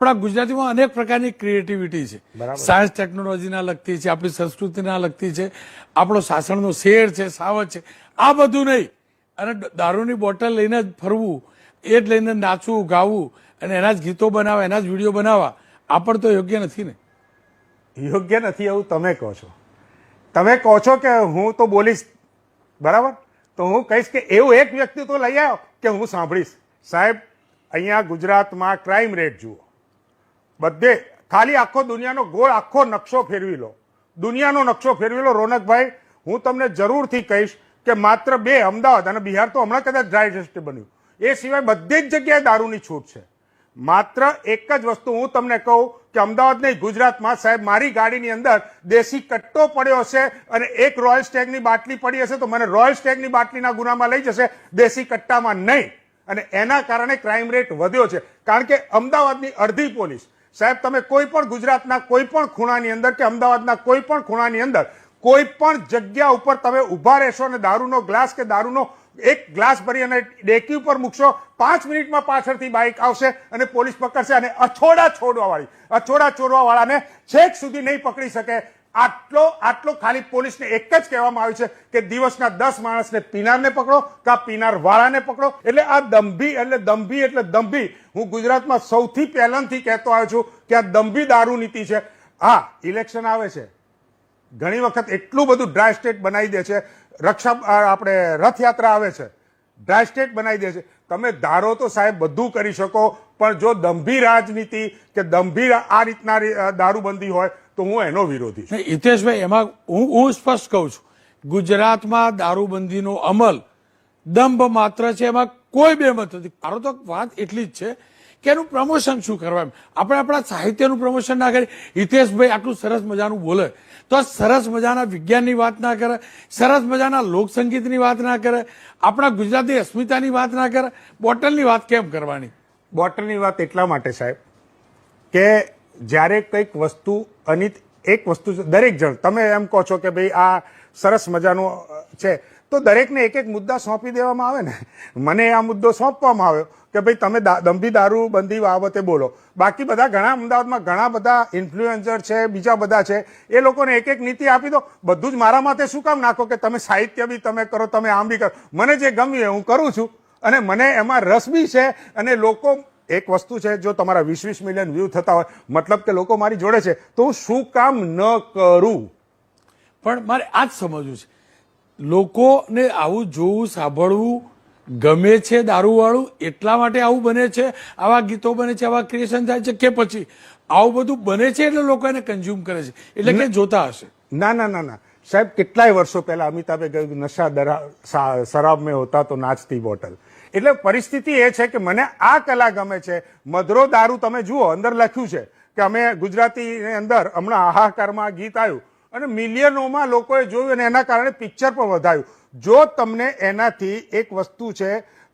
આપણા ગુજરાતીમાં અનેક પ્રકારની ક્રિએટિવિટી છે. સાયન્સ ટેકનોલોજીના લગતી છે આપણી સંસ્કૃતિના લગતી છે આપણો શાસનનો શેર છે સાવજ છે આ બધું નહીં. અને દારૂની બોટલ લઈને જ ફરવું એ જ લઈને નાચવું ગાવું અને એના જ ગીતો બનાવવા એના જ વીડિયો બનાવવા આ પણ તો યોગ્ય નથી ને. યોગ્ય નથી એવું તમે કહો છો. તમે કહો છો કે હું તો બોલીશ બરાબર? તો હું કહીશ કે એવું એક વ્યક્તિ તો લઈ આવ્યો કે હું સાંભળીશ. સાહેબ અહીંયા ગુજરાતમાં ક્રાઇમ રેટ જુઓ. બધે ખાલી આખો દુનિયાનો ગોળ, આખો નકશો ફેરવી લો. દુનિયાનો નકશો ફેરવી લો. રોનકભાઈ, હું તમને જરૂરથી કહીશ કે માત્ર બે અમદાવાદ અને બિહાર તો હમણાં કદાચ ડ્રાય ટેસ્ટ બન્યું. એ સિવાય બધી જ જગ્યાએ દારૂની છૂટ છે. માત્ર એક જ વસ્તુ હું તમને કહું કે અમદાવાદ નહીં, ગુજરાતમાં સાહેબ, મારી ગાડીની અંદર દેશી કટ્ટો પડ્યો હશે અને એક રોયલ સ્ટેગની બાટલી પડી હશે તો મને રોયલ સ્ટેગની બાટલીના ગુનામાં લઈ જશે, દેશી કટ્ટામાં નહીં. અને એના કારણે ક્રાઇમ રેટ વધ્યો છે. કારણ કે અમદાવાદની અડધી પોલીસ સાહેબ, તમે કોઈ પણ ગુજરાતના કોઈ પણ ખૂણાની અંદર કે અમદાવાદના કોઈ પણ ખૂણાની અંદર, કોઈ પણ જગ્યા ઉપર તમે ઊભા રહેશો અને દારૂનો ગ્લાસ કે દારૂનો એક ગ્લાસ ભરી અને ડેકી ઉપર મૂકશો, પાંચ મિનિટમાં પાછળથી બાઇક આવશે અને પોલીસ પકડશે અને અછોડા છોડવા વાળી અછોડા છોડવા વાળાને છેક સુધી નહીં પકડી શકે આટલો આટલો ખાલી પોલીસને એક જ કહેવામાં આવ્યું છે કે દિવસના દસ માણસને પીનારને પકડો કા પીનાર વાળાને પકડો. એટલે આ દંભી, એટલે દંભી એટલે દંભી. હું ગુજરાતમાં સૌથી પહેલાંથી કહેતો આવ્યો છું કે આ દંભી દારૂ નીતિ છે. હા, ઇલેક્શન આવે છે. ઘણી વખત એટલું બધું ડ્રાય સ્ટેટ બનાવી દે છે. રક્ષા આપણે રથયાત્રા આવે છે. ડ્રાય સ્ટેટ બનાવી દે છે. તમે ધારો તો સાહેબ બધું કરી શકો, પણ જો દંભી રાજનીતિ કે દંભી આ રીતના દારૂબંધી હોય તો હું એનો વિરોધી છું. હિતેશભાઈ એમાં હું હું સ્પષ્ટ કહું છું ગુજરાતમાં દારૂબંધીનો અમલ દંભ માત્ર છે એમાં કોઈ બે મત નથી. મારો તો વાત એટલી જ છે કે એનું પ્રમોશન શું કરવા આપણે આપણા સાહિત્યનું પ્રમોશન ના કરીએ. હિતેશભાઈ આટલું સરસ મજાનું બોલે. તો સરસ મજાના વિજ્ઞાનની વાત ના કરે સરસ મજાના લોકસંગીતની વાત ના કરે આપણા ગુજરાતી અસ્મિતાની વાત ના કરે. બોટલની વાત કેમ કરવાની? બોટલની વાત એટલા માટે સાહેબ કે જ્યારે કંઈક વસ્તુ અનિત, એક વસ્તુ દરેક જણ, તમે એમ કહો છો કે ભાઈ આ સરસ મજાનું છે, તો દરેકને એક એક મુદ્દા સોંપી દેવામાં આવે ને? મને આ મુદ્દો સોંપવામાં આવ્યો કે ભાઈ તમે દંભી દારૂ બંધી બાબતે બોલો. બાકી બધા ઘણા અમદાવાદમાં ઘણા બધા ઇન્ફ્લુએન્સર છે, બીજા બધા છે, એ લોકોને એક એક નીતિ આપી દો. બધું જ મારા માથે શું કામ નાખો કે તમે સાહિત્ય બી તમે કરો, તમે આમ બી કરો? મને જે ગમ્યું હું કરું છું. અને મને એમાં રસ બી છે અને લોકો એક વસ્તુ છે જો તમારા વીસ વીસ મિલિયન વ્યૂ થતા હોય મતલબ કે લોકો મારી જોડે છે તો હું શું કામ ન કરું? પણ મારે આ જ સમજવું છે. લોકોને આવું જોવું સાંભળવું ગમે છે દારૂવાળું એટલા માટે આવું બને છે આવા ગીતો બને છે આવા ક્રિએશન થાય છે કે પછી? આવું બધું બને છે એટલે લોકો એને કન્ઝ્યુમ કરે છે. એટલે કે જોતા હશે. ના ના ના ના. સાહેબ, કેટલાય વર્ષો પહેલા અમિતાભે કહ્યું નશા દરા શરાબ મેં હોતા તો નાચતી બોટલ. એટલે પરિસ્થિતિ એ છે કે મને આ કલા ગમે છે. મધરો દારૂ તમે જુઓ, અંદર લખ્યું છે કે અમે ગુજરાતીની અંદર હમણાં હાહાકારમાં ગીત આવ્યું અને મિલિયનોમાં લોકોએ જોયું અને એના કારણે પિક્ચર પણ વધાયું. જો તમને એનાથી એક વસ્તુ છે,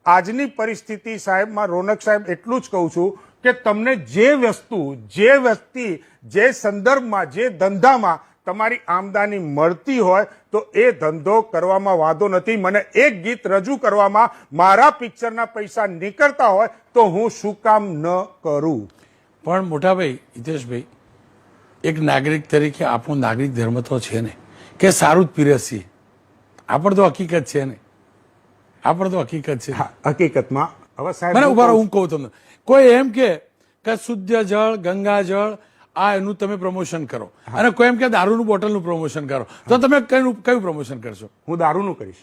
આજની પરિસ્થિતિ સાહેબમાં રોનક સાહેબ એટલું જ કહું છું કે તમને જે વસ્તુ, જે વ્યક્તિ, જે સંદર્ભમાં, જે ધંધામાં તમારી આમદાની મળતી હોય તો એ ધંધો કરવામાં વાંધો નથી. મને એક ગીત રજૂ કરવામાં મારા પિક્ચરના પૈસા નીકળતા હોય તો હું શું કામ ન કરું? પણ મોટાભાઈ હિતેશભાઈ એક નાગરિક તરીકે આપણો નાગરિક ધર્મ તો છે ને કે સારું જ પીરસીએ આપણ તો હકીકત છે ને. આપણ તો હકીકત છે. હકીકતમાં. હવે સાહેબ ઊભા હું કહું તમને. કોઈ એમ કે શુદ્ધ જળ ગંગા જળ આ એનું તમે પ્રમોશન કરો. અને કોઈ એમ કે દારૂનું બોટલનું પ્રમોશન કરો. તો તમે કયું કયું પ્રમોશન કરશો? હું દારૂનું કરીશ.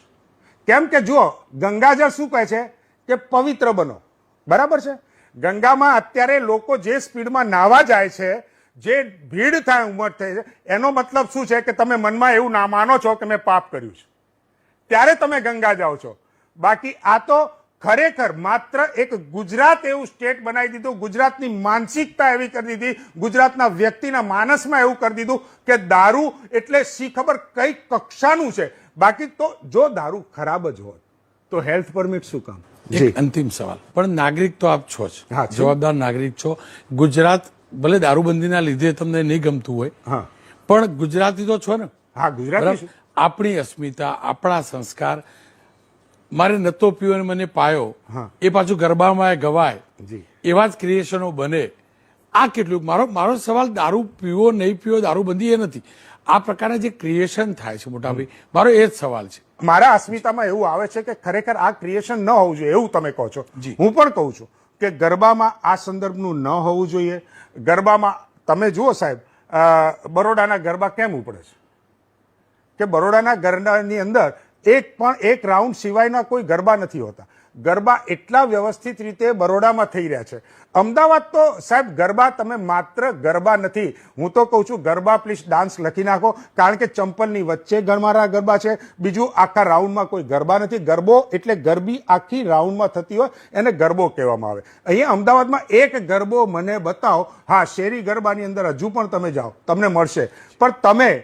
કેમ કે જુઓ, ગંગાજળ શું કહે છે? કે પવિત્ર બનો. બરાબર છે? ગંગામાં અત્યારે લોકો જે સ્પીડમાં નાવા જાય છે, જે ભીડ થાય, ઉમટ થાય છે, એનો મતલબ શું છે કે તમે મનમાં એવું ના માનો છો કે મેં પાપ કર્યું છે. ત્યારે તમે ગંગા જાઓ છો. બાકી આ તો ખરેખર માત્ર એક ગુજરાત એવું સ્ટેટ બનાવી દીધું ગુજરાતની માનસિકતા એવી કરી દીધી ગુજરાતના વ્યક્તિના માનસમાં એવું કરી દીધું કે દારૂ એટલે શી ખબર કઈ કક્ષાનું છે. બાકી તો જો દારૂ ખરાબ જ હોત તો હેલ્થ પરમિટ શું કામ? એક અંતિમ સવાલ. પણ નાગરિક તો આપ છો જ. હા, જવાબદાર નાગરિક છો. ગુજરાત ભલે દારૂબંધીના લીધે તમને નહીં ગમતું હોય હા. પણ ગુજરાતી તો છો ને. હા ગુજરાત આપણી અસ્મિતા આપણા સંસ્કાર મારે નતો પીવો અને મને પાયો. એ પાછું ગરબામાં ગવાય. જી. એવા જ ક્રિએશનો બને. આ કેટલું? મારો મારો સવાલ દારૂ પીવો નહીં પીવો દારૂબંધી એ નથી. આ પ્રકારના જે ક્રિએશન થાય છે મોટા ભાઈ મારો એ જ સવાલ છે. મારા અસ્મિતામાં એવું આવે છે કે ખરેખર આ ક્રિએશન ન હોવું જોઈએ એવું તમે કહો છો. જી. હું પણ કહું છું કે ગરબામાં આ સંદર્ભનું ન હોવું જોઈએ. ગરબામાં તમે જુઓ સાહેબ બરોડાના ગરબા કેમ ઉપડે છે? કે બરોડાના ગરબાની અંદર એક પણ એક રાઉન્ડ સિવાયના કોઈ ગરબા નથી હોતા. ગરબા એટલા વ્યવસ્થિત રીતે બરોડામાં થઈ રહ્યા છે. અમદાવાદ તો સાહેબ ગરબા તમે માત્ર ગરબા નથી. હું તો કહું છું ગરબા પ્લીઝ ડાન્સ લખી નાખો. કારણ કે ચંપલની વચ્ચે ગણમારા ગરબા છે. બીજું આખા રાઉન્ડમાં કોઈ ગરબા નથી. ગરબો એટલે ગરબી આખી રાઉન્ડમાં થતી હોય એને ગરબો કહેવામાં આવે. અહીંયા અમદાવાદમાં એક ગરબો મને બતાવો. હા, શેરી ગરબાની અંદર હજુ પણ તમે જાઓ. તમને મળશે. પણ તમે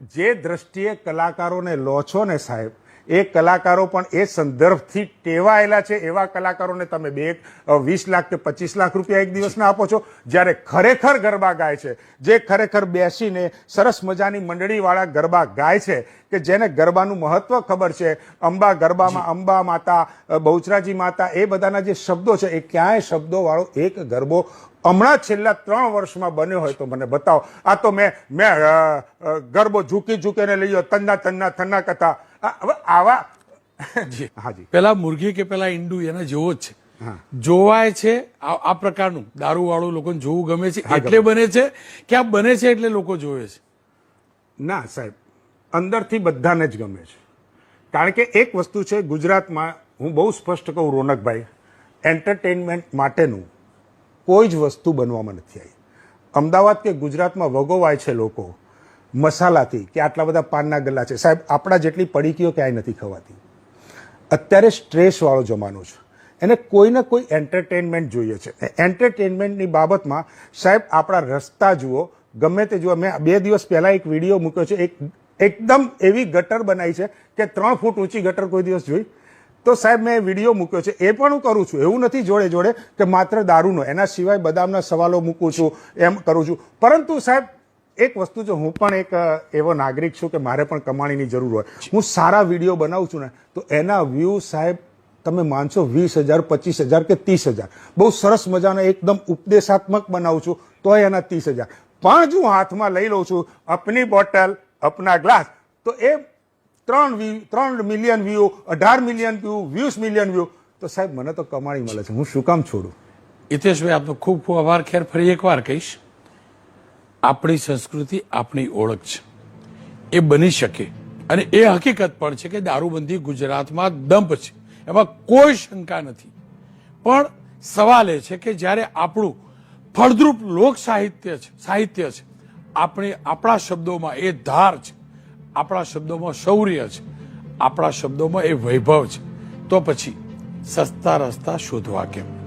જે દ્રષ્ટિએ કલાકારોને લો છો ને સાહેબ એ કલાકારો પણ એ સંદર્ભથી ટેવાયેલા છે એવા કલાકારોને તમે બે વીસ લાખ કે પચીસ લાખ રૂપિયા એક દિવસના આપો છો જ્યારે ખરેખર ગરબા ગાય છે. જે ખરેખર બેસીને સરસ મજાની મંડળીવાળા ગરબા ગાય છે કે જેને ગરબાનું મહત્વ ખબર છે અંબા ગરબામાં અંબા માતા બહુચરાજી માતા એ બધાના જે શબ્દો છે એ ક્યાંય શબ્દોવાળો એક ગરબો હમણાં છેલ્લા ત્રણ વર્ષમાં બન્યો હોય તો મને બતાવો. આ તો મેં મેં ગરબો ઝૂકી ઝૂકીને લઈ તન્ના તન્ના થન્ના કથા. હવે આવા જી. હાજી પેલા મુરઘી કે પેલા ઈંડુ એના જેવો જ છે. જોવાય છે આ આ પ્રકારનું. દારૂ વાળું લોકોને જોવું ગમે છે. એટલે બને છે કે આ બને છે એટલે લોકો જોવે છે. ના સાહેબ અંદરથી બધાને જ ગમે છે. કારણ કે એક વસ્તુ છે ગુજરાતમાં હું બહુ સ્પષ્ટ કહું રોનકભાઈ એન્ટરટેનમેન્ટ માટેનું કોઈ જ વસ્તુ બનવામાં નથી આવી. અમદાવાદ કે ગુજરાતમાં વગોવાય છે લોકો. મસાલાથી કે આટલા બધા પાનના ગલ્લા છે. સાહેબ, આપણા જેટલી પડીકીઓ ક્યાંય નથી ખવાતી. અત્યારે સ્ટ્રેસવાળો જમાનો છે. એને કોઈને કોઈ એન્ટરટેનમેન્ટ જોઈએ છે. એન્ટરટેનમેન્ટની બાબતમાં, સાહેબ, આપણા રસ્તા જુઓ. ગમે તે જુઓ, મેં બે દિવસ પહેલાં એક વીડિયો મૂક્યો છે. એક એકદમ એવી ગટર બનાવી છે કે ત્રણ ફૂટ ઊંચી ગટર કોઈ દિવસ જોઈ. તો સાહેબ, મેં વીડિયો મૂક્યો છે. એ પણ હું કરું છું. એવું નથી જોડે જોડે કે માત્ર દારૂનો. એના સિવાય બદામના સવાલો મૂકું છું, એમ કરું છું. પરંતુ સાહેબ એક વસ્તુ જો હું પણ એક એવો નાગરિક છું કે મારે પણ કમાણીની જરૂર હોય. હું સારા વીડિયો બનાવું છું ને, તો એના વ્યૂ સાહેબ તમે માનશો વીસ હજાર, પચીસ હજાર કે ત્રીસ હજાર. બહુ સરસ મજાનો એકદમ ઉપદેશાત્મક બનાવું છું, તોય એના ત્રીસ હજાર. પણ જો હું હાથમાં લઈ લઉં છું અપની બોટલ, અપના ગ્લાસ. તો એ ત્રણ વ્યૂ ત્રણ મિલિયન વ્યૂ, અઢાર મિલિયન વ્યૂ, વીસ મિલિયન વ્યૂ. તો સાહેબ, મને તો કમાણી મળે છે. હું શું કામ છોડું? હિતેશભાઈ, આપનો ખૂબ ખૂબ આભાર. ખેર, ફરી એકવાર કહીશ. આપણી સંસ્કૃતિ, આપણી ઓળખ છે. એ બની શકે. અને એ હકીકત પણ છે કે દારૂબંધી ગુજરાતમાં દંપ છે. એમાં કોઈ શંકા નથી. પણ સવાલ એ છે કે જ્યારે આપણું ફળદ્રુપ લોક સાહિત્ય છે સાહિત્ય છે, આપણે આપણા શબ્દોમાં એ ધાર છે, આપણા શબ્દોમાં શૌર્ય છે, આપણા શબ્દોમાં એ વૈભવ છે, તો પછી સસ્તા રસ્તા શોધવા કેમ?